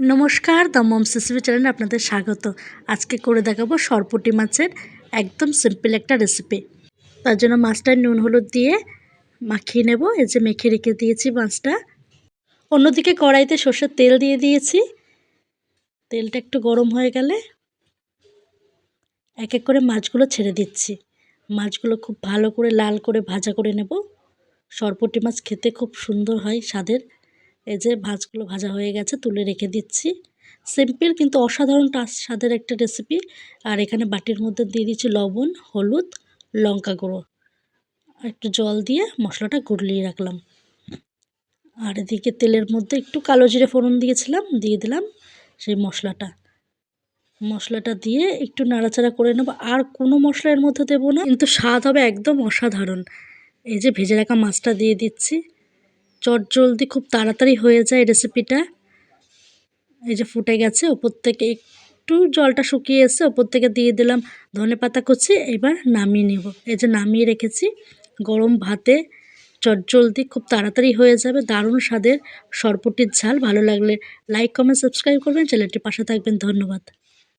নমস্কার the moms recipe চ্যানেলে আপনাদের স্বাগত। আজকে করে দেখাবো সরপুটি মাছের একদম সিম্পল একটা রেসিপি তার জন্য মাছটা নুন হলুদ দিয়ে মাখিয়ে নেব। এই যে মেখে রেখে দিয়েছি মাছটা। অন্যদিকে কড়াইতে সর্ষের তেল দিয়ে দিয়েছি। তেলটা একটু গরম হয়ে গেলে এক এক করে মাছগুলো ছেড়ে দিচ্ছি। মাছগুলো খুব ভালো করে লাল করে ভাজা করে নেব। সরপুটি মাছ খেতে খুব সুন্দর হয় স্বাদের। এই যে মাছগুলো ভাজা হয়ে গেছে, তুলে রেখে দিচ্ছি। সিম্পল কিন্তু অসাধারণ স্বাদের একটা রেসিপি আর এখানে বাটির মধ্যে দিয়ে দিচ্ছি লবণ, হলুদ, লঙ্কা গুঁড়ো। আর একটু জল দিয়ে মশলাটা গুলিয়ে রাখলাম। আর এদিকে তেলের মধ্যে একটু কালো জিরে ফোড়ন দিয়েছিলাম, দিয়ে দিলাম সেই মশলাটা। মশলাটা দিয়ে একটু নাড়াচাড়া করে নেব। আর কোনো মশলা এর মধ্যে দেবো না, কিন্তু স্বাদ হবে একদম অসাধারণ। এই যে ভেজে রাখা মাছটা দিয়ে দিচ্ছি। চট জলদি খুব তাড়াতাড়ি হয়ে যায় রেসিপিটা এই যে ফুটে গেছে ওপর থেকে একটু জলটা শুকিয়ে এসে ওপর থেকে দিয়ে দিলাম ধনে পাতা কুচি, এবার নামিয়ে নেব। এই যে নামিয়ে রেখেছি, গরম ভাতে চটজলদি খুব তাড়াতাড়ি হয়ে যাবে, দারুণ স্বাদের সরপটির ঝাল। ভালো লাগলে লাইক কমেন্ট সাবস্ক্রাইব করবেন। চ্যানেলটির পাশে থাকবেন, ধন্যবাদ।